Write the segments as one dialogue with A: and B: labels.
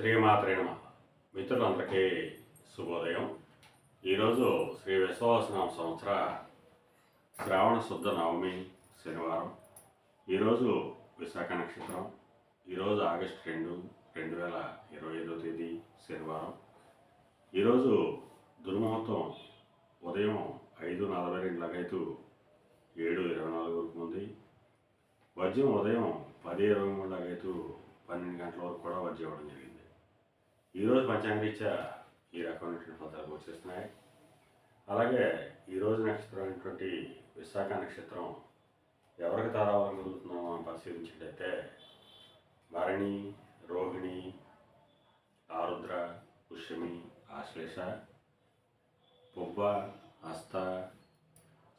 A: శ్రీమాత్రే నమ. మిత్రులందరికీ శుభోదయం. ఈరోజు శ్రీ విశ్వాసనామ సంవత్సర శ్రావణ శుద్ధ నవమి శనివారం. ఈరోజు విశాఖ నక్షత్రం. ఈరోజు ఆగస్టు రెండు రెండు వేల ఇరవై ఐదో తేదీ శనివారం. ఈరోజు దుర్ముహూర్తం ఉదయం ఐదు నలభై రెండు లగైతు ఏడు ఇరవై నాలుగు వరకు ఉంది. వజ్యం ఉదయం పది ఇరవై మూడు లగైతు పన్నెండు గంటల వరకు కూడా వజ్రం ఇవ్వడం జరిగింది. ఈరోజు పంచాంగరీత్యా ఈ రకమైనటువంటి ఫలితాలు వచ్చేస్తున్నాయి. అలాగే ఈరోజు నక్షత్రం అయినటువంటి విశాఖ నక్షత్రం ఎవరికి తారావాలని కలుగుతున్నామో పరిశీలించినట్లయితే భరణి రోహిణి ఆరుద్ర పుష్యమి ఆశ్లేష పుబ్బ హస్త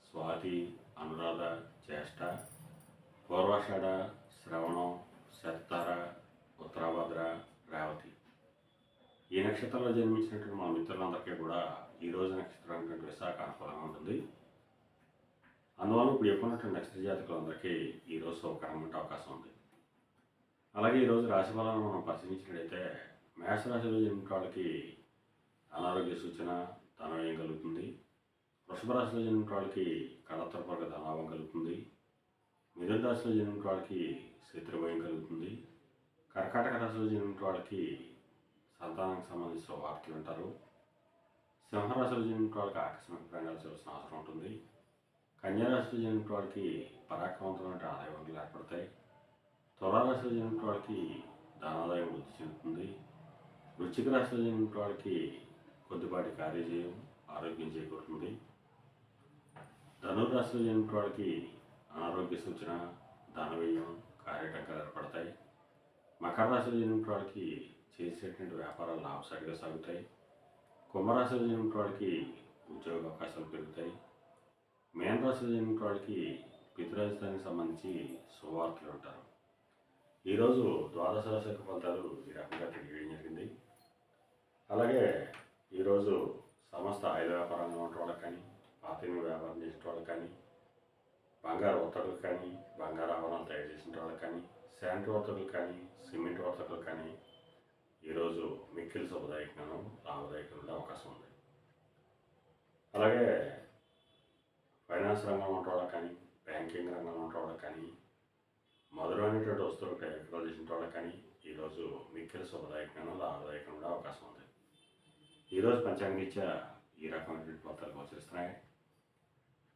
A: స్వాతి అనురాధ జ్యేష్ఠ పూర్వాషాఢ శ్రవణం శతార ఉత్తరాభద్ర రేవతి. ఈ నక్షత్రంలో జన్మించినటువంటి మా మిత్రులందరికీ కూడా ఈ రోజు నక్షత్రం అనేటువంటి విశాఖ అనుకూలంగా ఉంటుంది. అందువల్ల ఇప్పుడు చెప్పినటువంటి నక్షత్ర జాతకులందరికీ ఈరోజు సౌకర్యం ఉంటే అవకాశం ఉంది. అలాగే ఈరోజు రాశి ఫలాలను మనం పరిశీలించినట్లయితే మేషరాశిలో జన్మిన వాళ్ళకి అనారోగ్య సూచన ధనవ్యయం కలుగుతుంది. వృషభ రాశిలో జన్మిన వాళ్ళకి కళత్రపరక ధనాభం కలుగుతుంది. మిథున రాశిలో జన్మిన వాళ్ళకి శత్రుభయం కలుగుతుంది. కర్కాటక రాశిలో జన్మిన వాళ్ళకి సంతానానికి సంబంధించిన వార్తలు వింటారు సింహరాశిలో జన్మించిన వాళ్ళకి ఆకస్మిక ప్రయాణాలు చేయాల్సిన అవసరం ఉంటుంది. కన్యారాశిలో జన్మించిన వాళ్ళకి పరాక్రమవంతమైన ఆదాయ వనరులు ఏర్పడతాయి తులారాశిలో జన్మించిన వాళ్ళకి ధనాదాయం వృద్ధి చెందుతుంది. వృశ్చిక రాశిలో జన్మించిన వాళ్ళకి కొద్దిపాటి కార్యజయం ఆరోగ్యం చేకూరుతుంది. ధనుర్రాశిలో జన్మించిన వాళ్ళకి అనారోగ్య సూచన ధనవ్యయం కార్యటంకాలు ఏర్పడతాయి. మకర రాశిలో జన్మించిన వాళ్ళకి చేసేటువంటి వ్యాపారాలు లాభసాటిగా సాగుతాయి. కుంభరాశిలో జన్మించిన వాళ్ళకి ఉద్యోగ అవకాశాలు పెరుగుతాయి. మేన రాశిలో జన్మించిన వాళ్ళకి పితృరాజధానికి సంబంధించి సువార్తలు ఉంటారు ఈరోజు ద్వాదశ రాశి యొక్క ఫలితాలు ఈ రకంగా తెలియడం జరిగింది. అలాగే ఈరోజు సమస్త ఆయుధ వ్యాపారంలో ఉన్న వాళ్ళకి కానీ పాతిని వ్యాపారం చేసిన వాళ్ళకి కానీ బంగారు వర్తకులు కానీ బంగారు ఆభరణాలు తయారు చేసిన వాళ్ళకి కానీ శాంతి వర్తకులు కానీ సిమెంట్ వర్తకులు కానీ మిక్కిలి శుభదాయకనం లాభదాయకం ఉండే అవకాశం ఉంది. అలాగే ఫైనాన్స్ రంగంలో ఉన్న కానీ బ్యాంకింగ్ రంగంలో ఉన్న కానీ మధురమైనటువంటి వస్తువులు విక్రయాలు చేసిన వాళ్ళకి కానీ ఈరోజు మిక్కిలి శుభదాయకమైన లాభదాయకం ఉండే అవకాశం ఉంది. ఈరోజు పంచాంగరీత్యా ఈ రకమైనటువంటి ఫలితాలు గోచరిస్తున్నాయి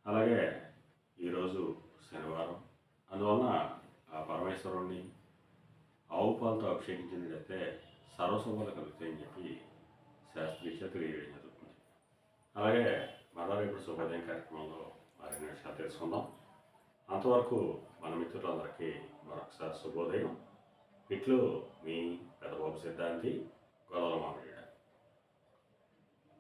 A: అలాగే ఈరోజు శనివారం అందువలన ఆ పరమేశ్వరుణ్ణి ఆవు పాలతో అభిషేకించినట్లయితే సర్వశుభాలు కలుగుతాయని చెప్పి శాస్త్రీయ తెలియజేయడం జరుగుతుంది అలాగే మరో ఇప్పుడు శుభోదయం కార్యక్రమంలో మరిన్ని విషయాలు తెలుసుకుందాం. అంతవరకు మన మిత్రులందరికీ మరొకసారి శుభోదయం. ఇట్లు మీ పెద్దబాబు సిద్ధాంతి గొడవల మామిడి